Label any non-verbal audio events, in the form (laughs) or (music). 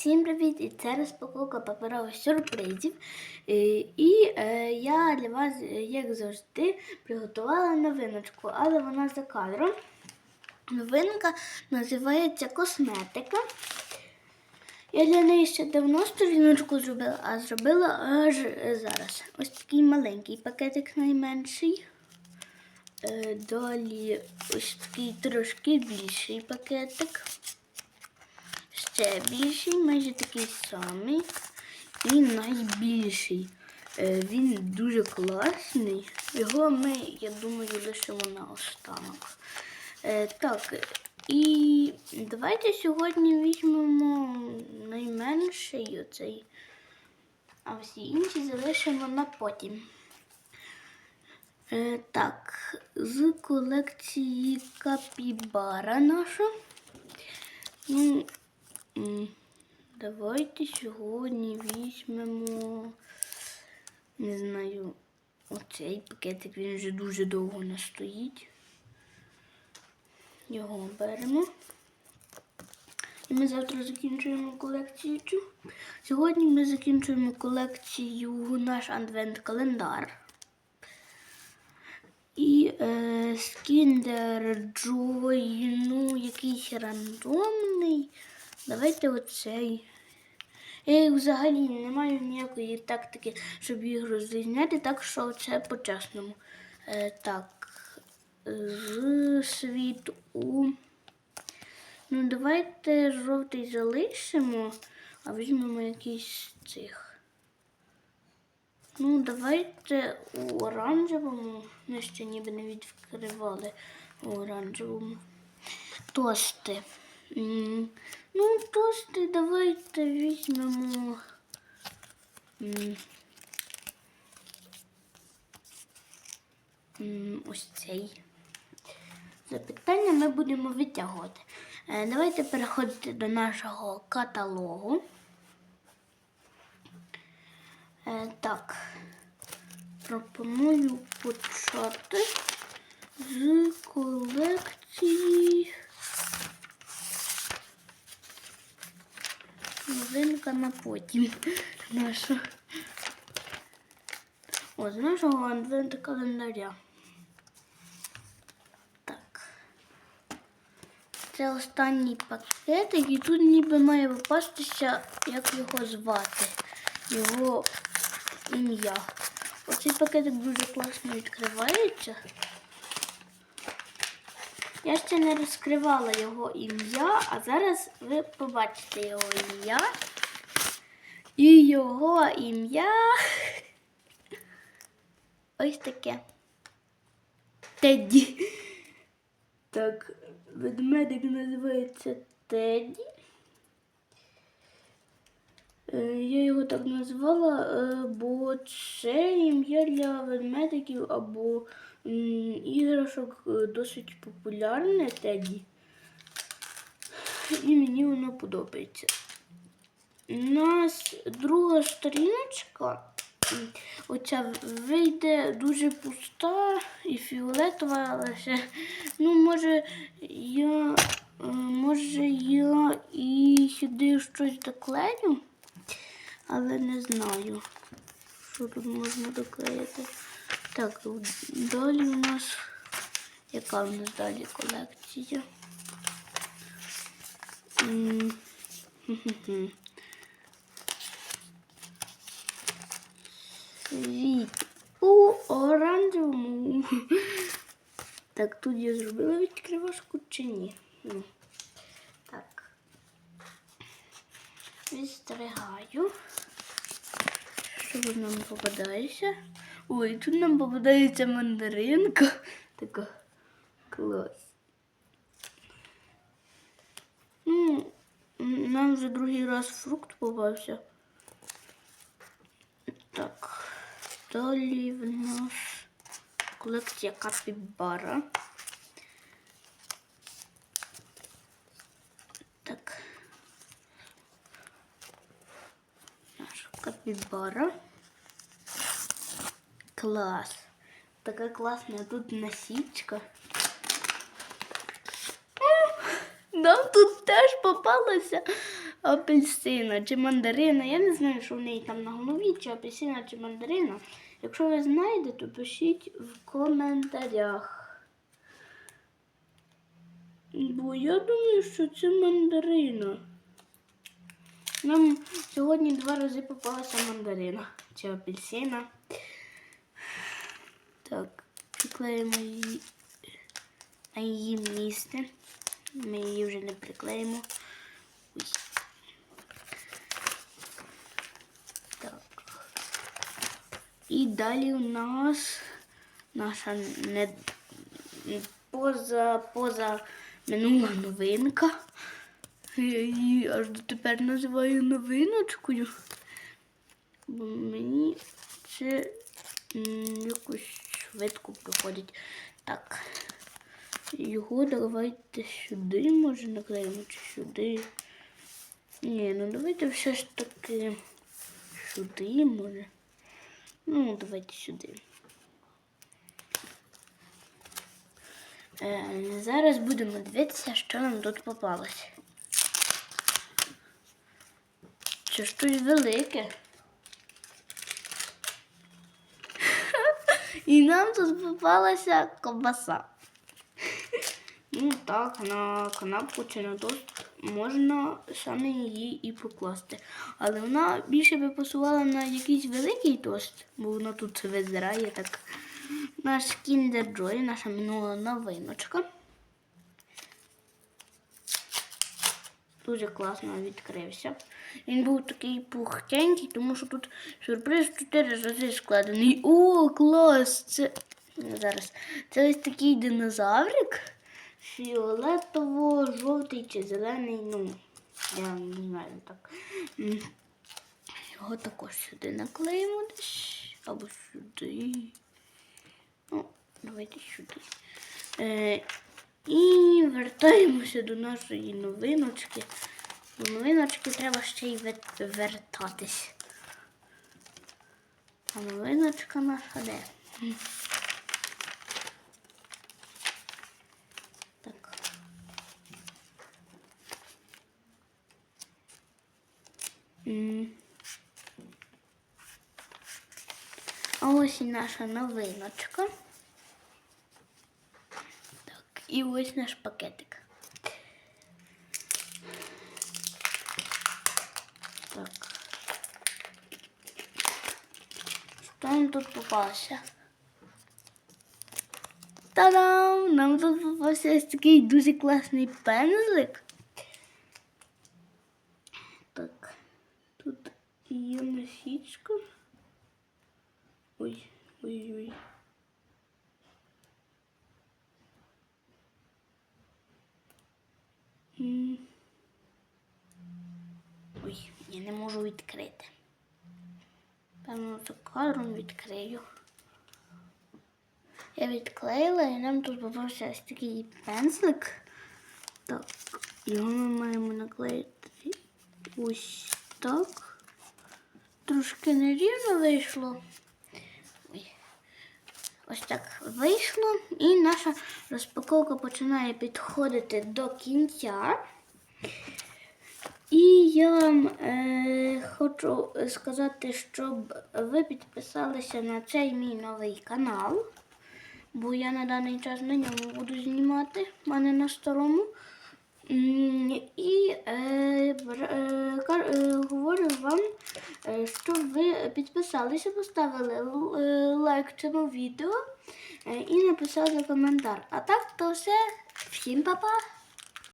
Всім привіт! І це розпаковка паперових сюрпризів. І, і е, я для вас, е, як завжди, приготувала новиночку, але вона за кадром. Новинка називається косметика. Я для неї ще давно сторіночку зробила, а зробила аж зараз. Ось такий маленький пакетик найменший. Е, Далі ось такий трошки більший пакетик. Ще більший, майже такий самий. І найбільший. Е, Він дуже класний. Його ми, я думаю, лишимо на останок. Е, Так, і давайте сьогодні візьмемо найменший оцей, а всі інші залишимо на потім. Е, Так, з колекції Капібара наша. Давайте сьогодні візьмемо, не знаю, оцей пакетик, він вже дуже довго не стоїть. Його беремо. І ми завтра закінчуємо колекцію. Сьогодні ми закінчуємо колекцію наш адвент-календар. І е, Kinder Joy, ну, якийсь рандомний. Давайте оцей. Я взагалі не маю ніякої тактики, щоб їх розрізняти, так що це по-чесному. Е, так, з світу. Ну, давайте жовтий залишимо, а візьмемо якийсь цих. Ну, давайте у оранжевому. Ми ще ніби не відкривали у оранжевому. Тости. Ну, тости давайте візьмемо. Ось цей. Запитання ми будемо витягувати. Е, Давайте переходити до нашого каталогу. Е, Так, пропоную почати з колекції. Новинка на потім. Наша. О, з нашого адвент календаря. Так. Це останній пакетик, і тут ніби має попастися, як його звати. Його ім'я. Оцей пакетик дуже класно відкривається. Я ще не розкривала його ім'я, а зараз ви побачите його ім'я. І його ім'я ось таке. Тедді. Так, ведмедик називається Тедді. Е, Я його так назвала, е, бо це ім'я для ведмедиків або іграшок е, досить популярне Теді. І мені воно подобається. У нас друга сторіночка. Оця вийде дуже пуста і фіолетова, але ще, ну, може, я, е, може, я і сюди щось доклею, але не знаю, що тут можна доклеїти. Так, далі у нас, яка у нас далі колекція? М, (laughs) Світ у оранжевому. (laughs) Так, тут я зробила відкривашку чи ні? Ні. Так. Відстригаю. Що нам попадається? Ой, тут нам попадається мандаринка. (laughs) Така клас. Ну, нам вже другий раз фрукт попався. Так, далі в нас колекція капібара. Так. Наша капібара. Клас. Така класна тут насічка. Нам тут теж попалася апельсина чи мандарина. Я не знаю, що в неї там на голові, чи апельсина, чи мандарина. Якщо ви знаєте, то пишіть в коментарях. Бо я думаю, що це мандарина. Нам сьогодні два рази попалася мандарина чи апельсина. Так, приклеїмо її на її місце. Ми її вже не приклеїмо. Ой. І далі у нас наша не поза, поза минула новинка. Я її аж дотепер називаю новиночкою. Бо мені це якось швидко проходить. Так. Його давайте сюди, може, наклеїмо чи сюди. Ні, ну давайте все ж таки сюди, може. Ну, давайте сюди. Е, зараз будемо дивитися, що нам тут попалося. Це щось велике. І нам тут попалася ковбаса. Ну так, на канапку чи на тост можна саме її і покласти. Але вона більше би посувала на якийсь великий тост, бо вона тут визирає так. Наш Kinder Joy, наша минула новиночка. Дуже класно відкрився. Він був такий пухтенький, тому що тут сюрприз 4 рази складений. О, клас! Це зараз. Це ось такий динозаврик. Фіолетово-жовтий чи зелений, ну, я не знаю так. Його також сюди наклеїмо десь. Або сюди. Ну, давайте сюди. Е, і вертаємося до нашої новиночки. До новиночки треба ще й вертатись. А новиночка наша де? А ось і наша новиночка. Так, і ось наш пакетик. Так. Що нам тут попалося? Та-дам! Нам тут попався ось такий дуже класний пензлик. Так, тут є насічка. Ой, ой, ой. М. Ой, я не можу відкрити. Певно, за кадром відкрию. Я відклеїла і нам тут попався ось такий пензлик. Так, його ми маємо наклеїти ось так. Трошки нерівно вийшло. Ось так вийшло. І наша розпаковка починає підходити до кінця. І я вам е, хочу сказати, щоб ви підписалися на цей мій новий канал, бо я на даний час на ньому буду знімати, в мене на старому. І е, е, е, говорю вам, е, щоб ви підписалися, поставили е, лайк цьому відео і написали коментар. А так, то все. Всім па-па!